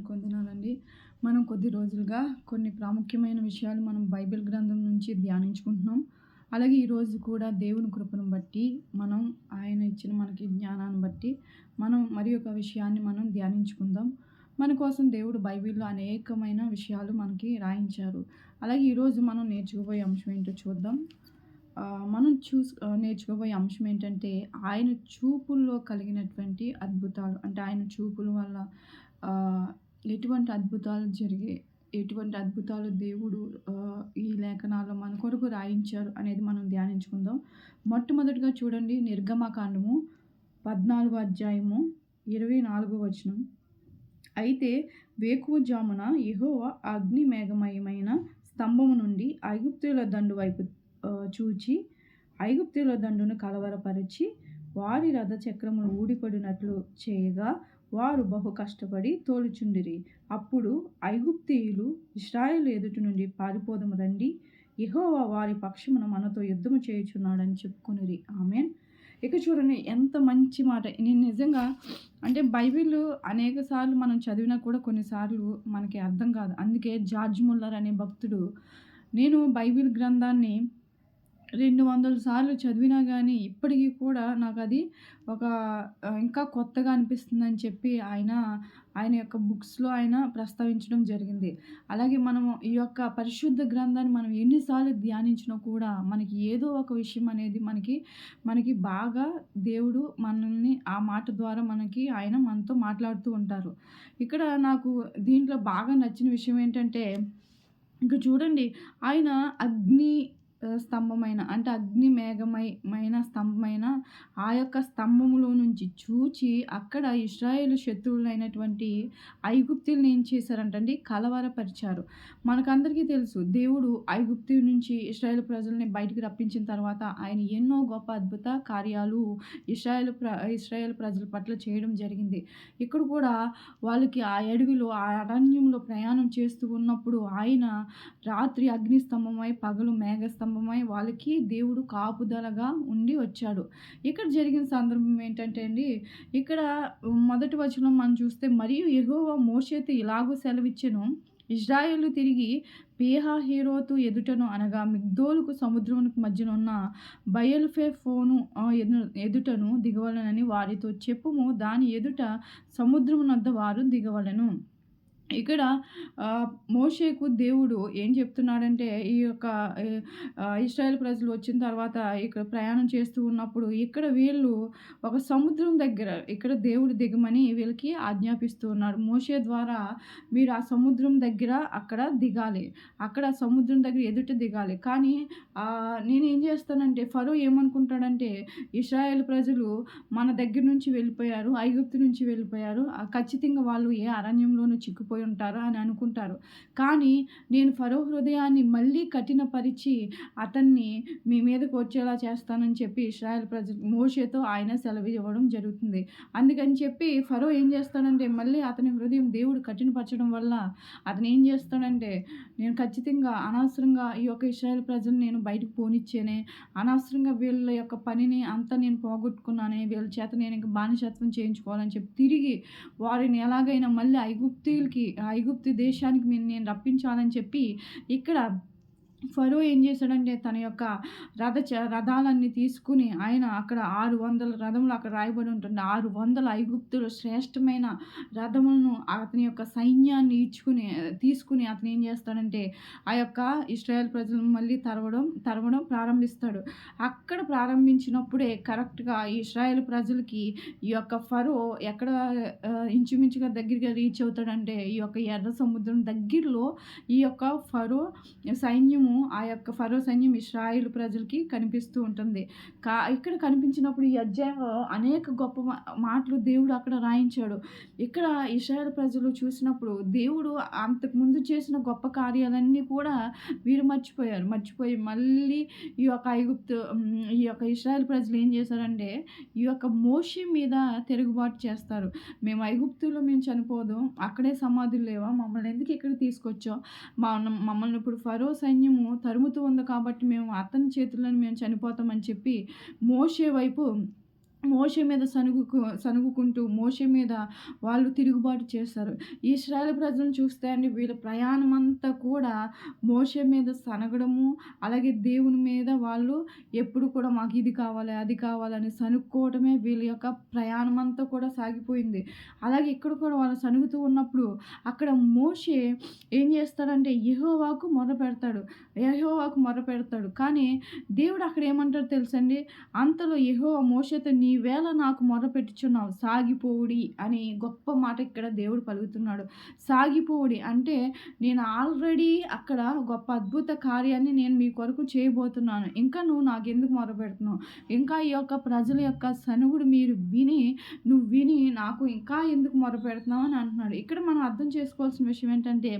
నామానికి వందనాలండి మనం కొద్ది రోజులుగా కొన్ని ప్రాముఖ్యమైన విషయాలు మనం బైబిల్ గ్రంథం నుంచి ధ్యానించుకుంటున్నాం. అలాగే ఈరోజు కూడా దేవుని కృపను బట్టి మనం ఆయన ఇచ్చిన మనకి జ్ఞానాన్ని బట్టి మనం మరి ఒక విషయాన్ని మనం ధ్యానించుకుందాం. మన కోసం దేవుడు బైబిల్లో అనేకమైన విషయాలు మనకి రాయించారు. అలాగే ఈరోజు మనం నేర్చుకోబోయే అంశం ఏంటో చూద్దాం. మనం చూస్ నేర్చుకోబోయే అంశం ఏంటంటే ఆయన చూపుల్లో కలిగినటువంటి అద్భుతాలు. అంటే ఆయన చూపుల వల్ల ఎటువంటి అద్భుతాలు జరిగే ఎటువంటి అద్భుతాలు దేవుడు ఈ లేఖనాల్లో మన కొరకు రాయించారు అనేది మనం ధ్యానించుకుందాం. మొట్టమొదటిగా చూడండి నిర్గమకాండము పద్నాలుగు అధ్యాయము ఇరవై నాలుగో వచనం. అయితే వేకువజామున యహోవ అగ్ని మేఘమయమైన స్తంభము నుండి ఐగుప్తుల దండు వైపు చూచి ఐగుప్తుల దండును కలవరపరిచి వారి రథచక్రమును ఊడిపడినట్లు చేయగా వారు బహు కష్టపడి తోలుచుండిరి. అప్పుడు ఐగుప్తీయులు ఇస్రాయేల్ ఎదుటి నుండి పారిపోదము రండి. ఎహోవా వారి పక్షమున మనతో యుద్ధము చేయుచున్నాడని చెప్పుకునిరి. ఆమెన్. ఇక చూడండి ఎంత మంచి మాట. నేను నిజంగా అంటే బైబిల్ అనేక సార్లు మనం చదివినా కూడా కొన్నిసార్లు మనకి అర్థం కాదు. అందుకే జార్జ్ ముల్లర్ అనే భక్తుడు నేను బైబిల్ గ్రంథాన్ని రెండు వందల సార్లు చదివినా కానీ ఇప్పటికీ కూడా నాకు అది ఒక ఇంకా కొత్తగా అనిపిస్తుందని చెప్పి ఆయన ఆయన యొక్క బుక్స్లో ఆయన ప్రస్తావించడం జరిగింది. అలాగే మనము ఈ యొక్క పరిశుద్ధ గ్రంథాన్ని మనం ఎన్నిసార్లు ధ్యానించినా కూడా మనకి ఏదో ఒక విషయం అనేది మనకి మనకి బాగా దేవుడు మనల్ని ఆ మాట ద్వారా మనకి ఆయన మనతో మాట్లాడుతూ ఉంటారు. ఇక్కడ నాకు దీంట్లో బాగా నచ్చిన విషయం ఏంటంటే ఇంకా చూడండి ఆయన అగ్ని స్తంభమైన అంటే అగ్ని మేఘమైన స్తంభమైన ఆ యొక్క స్తంభములో నుంచి చూచి అక్కడ ఇస్రాయేల్ శత్రువులైనటువంటి ఐగుప్తుల్ని ఏం చేశారంటండి కలవరపరిచారు. మనకందరికీ తెలుసు దేవుడు ఐగుప్తు నుంచి ఇస్రాయేల్ ప్రజల్ని బయటికి రప్పించిన తర్వాత ఆయన ఎన్నో గొప్ప అద్భుత కార్యాలు ఇస్రాయేల్ ప్ర ఇస్రాయేల్ ప్రజల పట్ల చేయడం జరిగింది. ఇక్కడ కూడా వాళ్ళకి ఆ అడవిలో ఆ అరణ్యంలో ప్రయాణం చేస్తూ ఉన్నప్పుడు ఆయన రాత్రి అగ్నిస్తంభమై పగలు మేఘస్తంభం స్తంభమై వాళ్ళకి దేవుడు కాపుదలగా ఉండి వచ్చాడు. ఇక్కడ జరిగిన సందర్భం ఏంటంటే అండి ఇక్కడ మొదటి వచనం మనం చూస్తే మరియు ఎగువ మోషేతి ఇలాగూ సెలవిచ్చెను ఇజ్రాయేల్ తిరిగి పేహా హీరోతు ఎదుటను అనగా మిగ్దోలుకు సముద్రమునకు మధ్యన ఉన్న బయల్ఫే ఫోను ఎదుటను దిగవలనని వారితో చెప్పుము దాని ఎదుట సముద్రమునద్ద వారు దిగవలను. ఇక్కడ మోషేకు దేవుడు ఏం చెప్తున్నాడంటే ఈ యొక్క ఇస్రాయల్ ప్రజలు వచ్చిన తర్వాత ఇక్కడ ప్రయాణం చేస్తూ ఉన్నప్పుడు ఇక్కడ వీళ్ళు ఒక సముద్రం దగ్గర ఇక్కడ దేవుడు దిగమని వీళ్ళకి ఆజ్ఞాపిస్తూ ఉన్నాడు మోషే ద్వారా మీరు ఆ సముద్రం దగ్గర అక్కడ దిగాలి. అక్కడ సముద్రం దగ్గర ఎదుట దిగాలి. కానీ నేను ఏం చేస్తానంటే ఫరో ఏమనుకుంటాడంటే ఇస్రాయల్ ప్రజలు మన దగ్గర నుంచి వెళ్ళిపోయారు ఐగుప్తు నుంచి వెళ్ళిపోయారు. ఖచ్చితంగా వాళ్ళు ఏ అరణ్యంలోనూ చిక్కుపోయి పోయి ఉంటారు అని అనుకుంటారు. కానీ నేను ఫరో హృదయాన్ని మళ్ళీ కఠినపరిచి అతన్ని మీ మీదకు వచ్చేలా చేస్తానని చెప్పి ఇస్రాయల్ ప్రజ మోషేతో ఆయన సెలవు ఇవ్వడం జరుగుతుంది. అందుకని చెప్పి ఫరో ఏం చేస్తాడంటే మళ్ళీ అతని హృదయం దేవుడు కఠినపరచడం వల్ల అతను ఏం చేస్తాడంటే నేను ఖచ్చితంగా అనవసరంగా ఈ యొక్క ఇస్రాయల్ ప్రజలు నేను బయటకు పోనిచ్చేనే అనవసరంగా వీళ్ళ యొక్క పనిని అంతా నేను పోగొట్టుకున్నానే వీళ్ళ చేత నేను ఇంకా బానిసత్వం చేయించుకోవాలని చెప్పి తిరిగి వారిని ఎలాగైనా మళ్ళీ ఐగుప్తీలకి ఐగుప్తు దేశానికి నేను రప్పించాలని చెప్పి ఇక్కడ ఫరో ఏం చేశాడంటే తన యొక్క రథ రథాలన్నీ తీసుకుని ఆయన అక్కడ ఆరు వందల రథములు అక్కడ రాయబడి ఉంటుంది ఆరు వందల ఐగుప్తులు శ్రేష్టమైన రథములను అతని యొక్క సైన్యాన్ని ఇచ్చుకుని తీసుకుని అతను ఏం చేస్తాడంటే ఆ యొక్క ఇస్రాయల్ ప్రజలను మళ్ళీ తరవడం తరవడం ప్రారంభిస్తాడు. అక్కడ ప్రారంభించినప్పుడే కరెక్ట్గా ఇస్రాయల్ ప్రజలకి ఈ యొక్క ఫరో ఎక్కడ ఇంచుమించుగా దగ్గరగా రీచ్ అవుతాడంటే ఈ యొక్క ఎర్ర సముద్రం దగ్గరలో ఈ యొక్క ఫరో సైన్యము సైన్యము ఆ యొక్క ఫరో సైన్యం ఇస్రాయిల్ ప్రజలకి కనిపిస్తూ ఉంటుంది. కా ఇక్కడ కనిపించినప్పుడు ఈ అధ్యాయంలో అనేక గొప్ప మాటలు దేవుడు అక్కడ రాయించాడు. ఇక్కడ ఇస్రాయల్ ప్రజలు చూసినప్పుడు దేవుడు అంతకుముందు చేసిన గొప్ప కార్యాలన్నీ కూడా వీరు మర్చిపోయారు. మర్చిపోయి మళ్ళీ ఈ యొక్క ఐగుప్తు ఈ యొక్క ఇస్రాయల్ ప్రజలు ఏం చేశారంటే ఈ యొక్క మోషి మీద తిరుగుబాటు చేస్తారు. మేము ఐగుప్తులో మేము చనిపోదు అక్కడే సమాధులు లేవా మమ్మల్ని ఎందుకు ఇక్కడ తీసుకొచ్చాం మా మమ్మల్ని ఇప్పుడు ఫరో సైన్యం మేము తరుముతూ ఉంది కాబట్టి మేము అతని చేతులను మేము చనిపోతామని చెప్పి మోసే వైపు మోషే మీద సనుగుకు సనుగుకుంటూ మోషే మీద వాళ్ళు తిరుగుబాటు చేస్తారు. ఇస్రాయల్ ప్రజలను చూస్తే అండి వీళ్ళ ప్రయాణం అంతా కూడా మోషే మీద సనగడము అలాగే దేవుని మీద వాళ్ళు ఎప్పుడు కూడా మాకు ఇది కావాలి అది కావాలని సనుక్కోవటమే వీళ్ళ యొక్క ప్రయాణం అంతా కూడా సాగిపోయింది. అలాగే ఇక్కడ కూడా వాళ్ళు సనుగుతూ ఉన్నప్పుడు అక్కడ మోషే ఏం చేస్తాడంటే యహోవాకు మొర పెడతాడు యహోవాకు మొర పెడతాడు. కానీ దేవుడు అక్కడ ఏమంటాడు తెలుసండి? అంతలో యహో మోషతో నీ నీవేళ నాకు మొరపెట్టుచున్నావు సాగిపోవుడి అని గొప్ప మాట ఇక్కడ దేవుడు పలుకుతున్నాడు. సాగిపోవుడి అంటే నేను ఆల్రెడీ అక్కడ గొప్ప అద్భుత కార్యాన్ని నేను మీ కొరకు చేయబోతున్నాను. ఇంకా నువ్వు నాకు ఎందుకు మొరపెడుతున్నావు? ఇంకా ఈ యొక్క ప్రజల యొక్క సనుగుడు మీరు విని నువ్వు విని నాకు ఇంకా ఎందుకు మొరపెడుతున్నావు అని అంటున్నాడు. ఇక్కడ మనం అర్థం చేసుకోవాల్సిన విషయం ఏంటంటే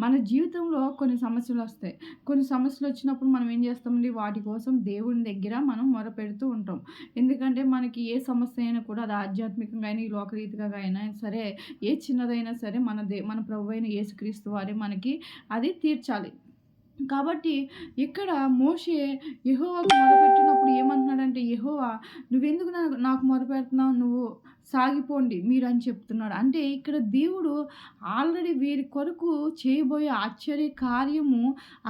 మన జీవితంలో కొన్ని సమస్యలు వస్తాయి. కొన్ని సమస్యలు వచ్చినప్పుడు మనం ఏం చేస్తామండి? వాటి కోసం దేవుని దగ్గర మనం మొరపెడుతూ ఉంటాం. ఎందుకంటే మనకి ఏ సమస్య అయినా కూడా అది ఆధ్యాత్మికంగా అయినా ఈ లోకరీతిగా అయినా సరే ఏ చిన్నదైనా సరే మన దే మన ప్రభు అయిన యేసుక్రీస్తు వారే మనకి అది తీర్చాలి. కాబట్టి ఇక్కడ మోషే యహోవాకు అప్పుడు ఏమంటున్నాడంటే యహోవా నువ్వెందుకు నాకు నాకు మొరపెడుతున్నావు? నువ్వు సాగిపోండి మీరు అని చెప్తున్నాడు. అంటే ఇక్కడ దేవుడు ఆల్రెడీ వీరి కొరకు చేయబోయే ఆశ్చర్య కార్యము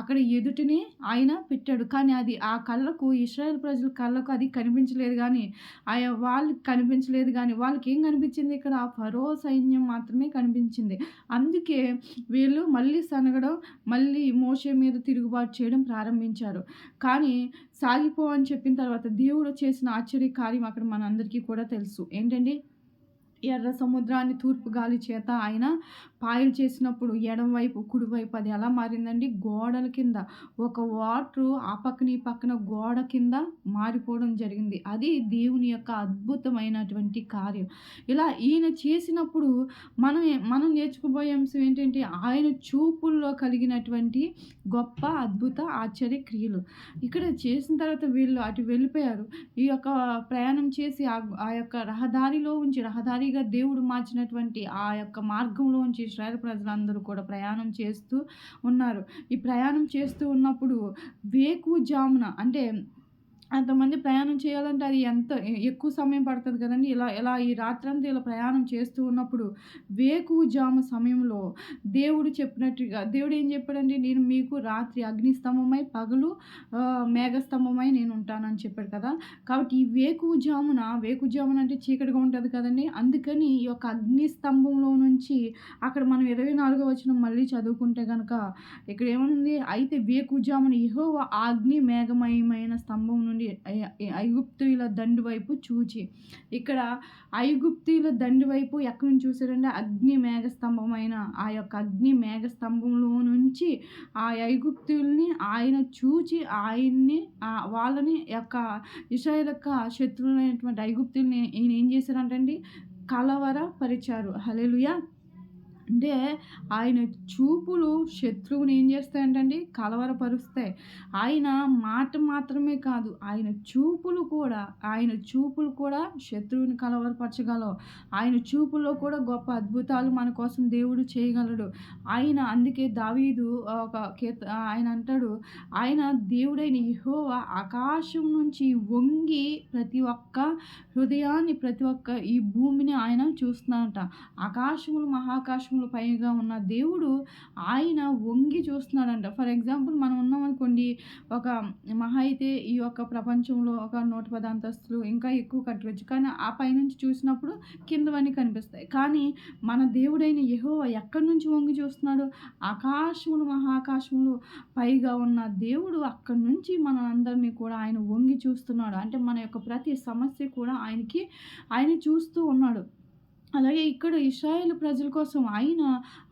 అక్కడ ఎదుటినే ఆయన పెట్టాడు. కానీ అది ఆ కళ్ళకు ఇస్రాయల్ ప్రజల కళ్ళకు అది కనిపించలేదు కానీ ఆయా వాళ్ళకి కనిపించలేదు కానీ వాళ్ళకి ఏం కనిపించింది? ఇక్కడ ఆ ఫరో సైన్యం మాత్రమే కనిపించింది. అందుకే వీళ్ళు మళ్ళీ సనగడం మళ్ళీ మోసే మీద తిరుగుబాటు చేయడం ప్రారంభించారు. కానీ సాగిపో అని చెప్పిన తర్వాత దేవుడు చేసిన ఆశ్చర్య కార్యం అక్కడ మనందరికీ కూడా తెలుసు. ఏంటంటే ఎర్ర సముద్రాన్ని తూర్పు గాలి చేత ఆయన పాయలు చేసినప్పుడు ఎడంవైపు కుడివైపు అది ఎలా మారిందండి? గోడల కింద. ఒక వాటర్ ఆ పక్కన ఈ పక్కన గోడ కింద మారిపోవడం జరిగింది. అది దేవుని యొక్క అద్భుతమైనటువంటి కార్యం. ఇలా ఈయన చేసినప్పుడు మనం మనం నేర్చుకోబోయే అంశం ఏంటంటే ఆయన చూపుల్లో కలిగినటువంటి గొప్ప అద్భుత ఆశ్చర్య క్రియలు. ఇక్కడ చేసిన తర్వాత వీళ్ళు అటు వెళ్ళిపోయారు. ఈ యొక్క ప్రయాణం చేసి ఆ యొక్క రహదారిలో ఉంచి రహదారిగా దేవుడు మార్చినటువంటి ఆ యొక్క మార్గంలోంచి ఇస్రాయల్ ప్రజలందరూ కూడా ప్రయాణం చేస్తూ ఉన్నారు. ఈ ప్రయాణం చేస్తూ ఉన్నప్పుడు వేకు జామున అంటే అంతమంది ప్రయాణం చేయాలంటే అది ఎంత ఎక్కువ సమయం పడుతుంది కదండి. ఇలా ఇలా ఈ రాత్రంతా ఇలా ప్రయాణం చేస్తూ ఉన్నప్పుడు వేకుజామ సమయంలో దేవుడు చెప్పినట్టుగా దేవుడు ఏం చెప్పాడండి? నేను మీకు రాత్రి అగ్నిస్తంభమై పగలు మేఘస్తంభమై నేను ఉంటానని చెప్పాడు కదా. కాబట్టి ఈ వేకుజామున వేకుజామున అంటే చీకటిగా ఉంటుంది కదండి. అందుకని ఈ యొక్క అగ్నిస్తంభంలో నుంచి అక్కడ మనం ఇరవై నాలుగో వచ్చిన మళ్ళీ చదువుకుంటే కనుక ఇక్కడ ఏముంది? అయితే వేకుజామున ఇహో అగ్ని మేఘమయమైన స్తంభం నుండి నుండి ఐగుప్తుల దండు వైపు చూచి. ఇక్కడ ఐగుప్తుల దండు వైపు ఎక్కడి నుంచి చూసారంటే అగ్ని మేఘస్తంభమైన ఆ యొక్క అగ్ని మేఘస్తంభంలో నుంచి ఆ ఐగుప్తుల్ని ఆయన చూచి ఆయన్ని వాళ్ళని యొక్క ఇస్రాయల్ యొక్క శత్రువులైనటువంటి ఐగుప్తుల్ని ఈయన ఏం చేశారంటండి? కలవరపరిచారు. హలెలుయా అంటే ఆయన చూపులు శత్రువుని ఏం చేస్తాయంటండి? కలవరపరుస్తాయి. ఆయన మాట మాత్రమే కాదు ఆయన చూపులు కూడా ఆయన చూపులు కూడా శత్రువుని కలవరపరచగలవు. ఆయన చూపుల్లో కూడా గొప్ప అద్భుతాలు మన కోసం దేవుడు చేయగలడు. ఆయన అందుకే దావీదు ఒక ఆయన అంటాడు ఆయన దేవుడైన ఇహో ఆకాశం నుంచి వంగి ప్రతి ఒక్క హృదయాన్ని ప్రతి ఒక్క ఈ భూమిని ఆయన చూస్తున్నాడట. ఆకాశములు మహాకాశం ఆకాశంలో పైగా ఉన్న దేవుడు ఆయన వంగి చూస్తున్నాడంట. ఫర్ ఎగ్జాంపుల్ మనం ఉన్నాం అనుకోండి ఒక మహా అయితే ఈ యొక్క ప్రపంచంలో ఒక నూట పది అంతస్తులు ఇంకా ఎక్కువ కట్టవచ్చు. కానీ ఆ పైనుంచి చూసినప్పుడు కిందవన్నీ కనిపిస్తాయి. కానీ మన దేవుడైన యహో ఎక్కడి నుంచి వంగి చూస్తున్నాడు? ఆకాశములు మహాకాశములు పైగా ఉన్న దేవుడు అక్కడి నుంచి మన అందరినీ కూడా ఆయన వంగి చూస్తున్నాడు. అంటే మన యొక్క ప్రతి సమస్య కూడా ఆయనకి ఆయన చూస్తూ ఉన్నాడు. అలాగే ఇక్కడ ఇస్రాయేల్ ప్రజల కోసం ఆయన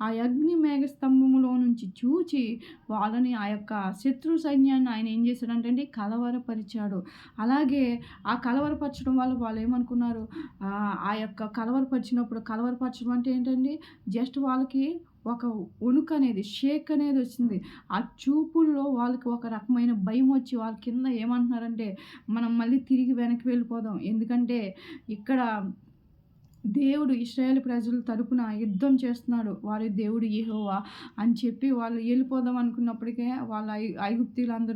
ఆ అగ్ని మేఘస్తంభములో నుంచి చూచి వాళ్ళని ఆ యొక్క శత్రు సైన్యాన్ని ఆయన ఏం చేశాడంటే కలవరపరిచాడు. అలాగే ఆ కలవరపరచడం వల్ల వాళ్ళు ఏమనుకున్నారు? ఆ యొక్క కలవరపరిచినప్పుడు కలవరపరచడం అంటే ఏంటండి? జస్ట్ వాళ్ళకి ఒక వణుకు అనేది షేక్ అనేది వచ్చింది. ఆ చూపుల్లో వాళ్ళకి ఒక రకమైన భయం వచ్చి వాళ్ళ కింద ఏమంటున్నారంటే మనం మళ్ళీ తిరిగి వెనక్కి వెళ్ళిపోదాం. ఎందుకంటే ఇక్కడ దేవుడు ఇస్రాయేల్ ప్రజల తరపున యుద్ధం చేస్తున్నాడు. వారి దేవుడు యెహోవా అని చెప్పి వాళ్ళు వెళ్ళిపోదాం అనుకున్నప్పటికే వాళ్ళ ఐ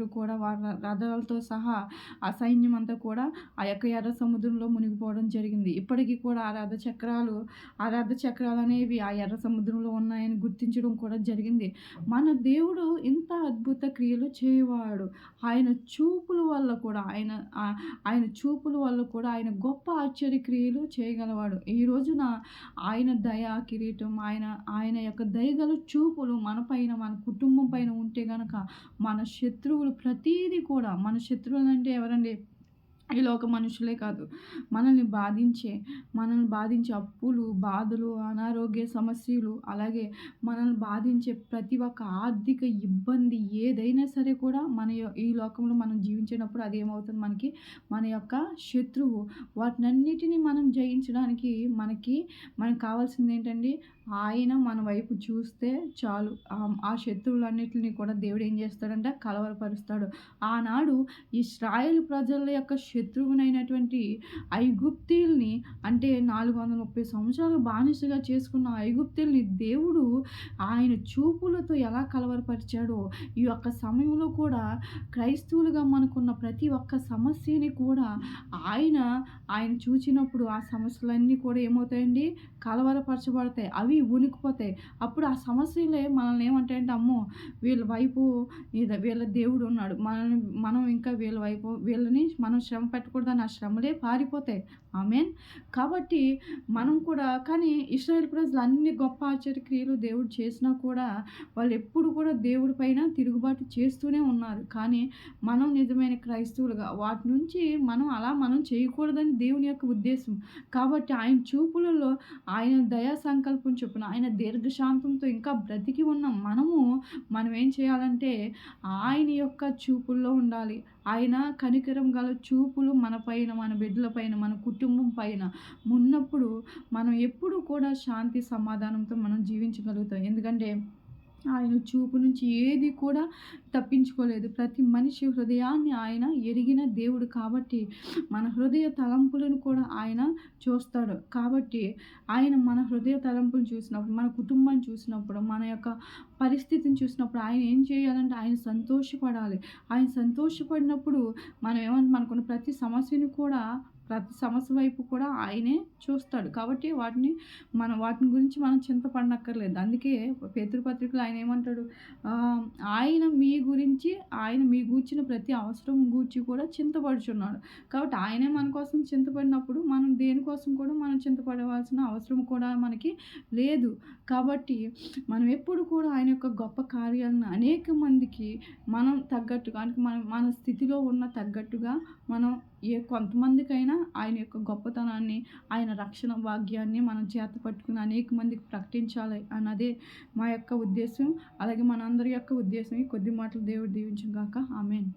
కూడా వాళ్ళ రథాలతో సహా ఆ సైన్యం అంతా కూడా ఆ యొక్క ఎర్ర సముద్రంలో మునిగిపోవడం జరిగింది. ఇప్పటికీ కూడా ఆ రథ చక్రాలు ఆ రథ చక్రాలు అనేవి ఆ ఎర్ర సముద్రంలో ఉన్నాయని గుర్తించడం కూడా జరిగింది. మన దేవుడు ఇంత అద్భుత క్రియలు చేయవాడు. ఆయన చూపుల వల్ల కూడా ఆయన ఆయన చూపుల వల్ల కూడా ఆయన గొప్ప ఆశ్చర్య క్రియలు చేయగలవాడు. ఈ రోజున ఆయన దయ కిరీటం ఆయన ఆయన యొక్క దయగల చూపులు మన పైన మన కుటుంబం పైన ఉంటే గనక మన శత్రువులు ప్రతీది కూడా మన శత్రువులు అంటే ఎవరండి? ఈ లోక మనుషులే కాదు. మనల్ని బాధించే మనల్ని బాధించే అప్పులు బాధలు అనారోగ్య సమస్యలు అలాగే మనల్ని బాధించే ప్రతి ఒక్క ఆర్థిక ఇబ్బంది ఏదైనా సరే కూడా మన ఈ లోకంలో మనం జీవించినప్పుడు అది ఏమవుతుంది మనకి? మన యొక్క శత్రువు. వాటినన్నిటిని మనం జయించడానికి మనకి మనకు కావాల్సింది ఏంటండి? ఆయన మన వైపు చూస్తే చాలు. ఆ- శత్రువులన్నిటిని కూడా దేవుడు ఏం చేస్తాడంటే కలవరపరుస్తాడు. ఆనాడు ఇస్రాయేల్ ప్రజల యొక్క శత్రువునైనటువంటి ఐగుప్తీల్ని అంటే నాలుగు వందల ముప్పై సంవత్సరాలు బానిసగా చేసుకున్న ఐగుప్తీల్ని దేవుడు ఆయన చూపులతో ఎలా కలవరపరిచాడో ఈ యొక్క సమయంలో కూడా క్రైస్తవులుగా మనకున్న ప్రతి ఒక్క సమస్యని కూడా ఆయన ఆయన చూచినప్పుడు ఆ సమస్యలన్నీ కూడా ఏమవుతాయండి? కలవరపరచబడతాయి. అవి ఉనికిపోతాయి. అప్పుడు ఆ సమస్యలే మనల్ని ఏమంటాయంటే అమ్మో! వీళ్ళ వైపు ఇద- వీళ్ళ దేవుడు ఉన్నాడు. మనల్ని మనం ఇంకా వీళ్ళ వైపు వీళ్ళని మనం శ్రమ పెట్టకూడదని ఆ శ్రమలే పారిపోతాయి. ఆమెన్. కాబట్టి మనం కూడా కానీ ఇస్రాయేల్ ప్రజలు అన్ని గొప్ప ఆశ్చర్యక్రియలు దేవుడు చేసినా కూడా వాళ్ళు ఎప్పుడు కూడా దేవుడి పైన తిరుగుబాటు చేస్తూనే ఉన్నారు. కానీ మనం నిజమైన క్రైస్తవులుగా వాటి నుంచి మనం అలా మనం చేయకూడదని దేవుని యొక్క ఉద్దేశం. కాబట్టి ఆయన చూపులలో ఆయన దయా సంకల్పం చొప్పున ఆయన దీర్ఘశాంతంతో ఇంకా బ్రతికి ఉన్న మనము మనం ఏం చేయాలంటే ఆయన యొక్క చూపుల్లో ఉండాలి. ఆయన కనికరం గల చూపులు మన పైన మన బిడ్డల పైన మన కుటుంబం పైన. ఉన్నప్పుడు మనం ఎప్పుడు కూడా శాంతి సమాధానంతో మనం జీవించగలుగుతాం. ఎందుకంటే ఆయన చూపు నుంచి ఏది కూడా తప్పించుకోలేదు. ప్రతి మనిషి హృదయాన్ని ఆయన ఎరిగిన దేవుడు కాబట్టి మన హృదయ తలంపులను కూడా ఆయన చూస్తాడు. కాబట్టి ఆయన మన హృదయ తలంపులు చూసినప్పుడు మన కుటుంబాన్ని చూసినప్పుడు మన యొక్క పరిస్థితిని చూసినప్పుడు ఆయన ఏం చేయాలంటే ఆయన సంతోషపడాలి. ఆయన సంతోషపడినప్పుడు మనం ఏమంటే? మనకున్న ప్రతి సమస్యను కూడా ప్రతి సమస్య వైపు కూడా ఆయనే చూస్తాడు. కాబట్టి వాటిని మన వాటిని గురించి మనం చింతపడనక్కర్లేదు అందుకే పేతృపత్రికలు ఆయన ఏమంటాడు? ఆయన మీ గురించి ఆయన మీ గూర్చిన ప్రతి అవసరం గూర్చి కూడా చింతపడుచున్నాడు. కాబట్టి ఆయనే మన కోసం చింతపడినప్పుడు మనం దేనికోసం కూడా మనం చింతపడవలసిన అవసరం కూడా మనకి లేదు. కాబట్టి మనం ఎప్పుడు కూడా ఆయన యొక్క గొప్ప కార్యాలను అనేక మందికి మనం తగ్గట్టుగా అంటే మనం మన స్థితిలో ఉన్న తగ్గట్టుగా మనం ఏ కొంతమందికైనా ఆయన యొక్క గొప్పతనాన్ని ఆయన రక్షణ భాగ్యాన్ని మనం చేత పట్టుకుని అనేక మందికి ప్రకటించాలి అన్నదే మా యొక్క ఉద్దేశం. అలాగే మనందరి యొక్క ఉద్దేశం ఈ కొద్ది మాటలు దేవుడు దీవించుగాక ఆమెన్.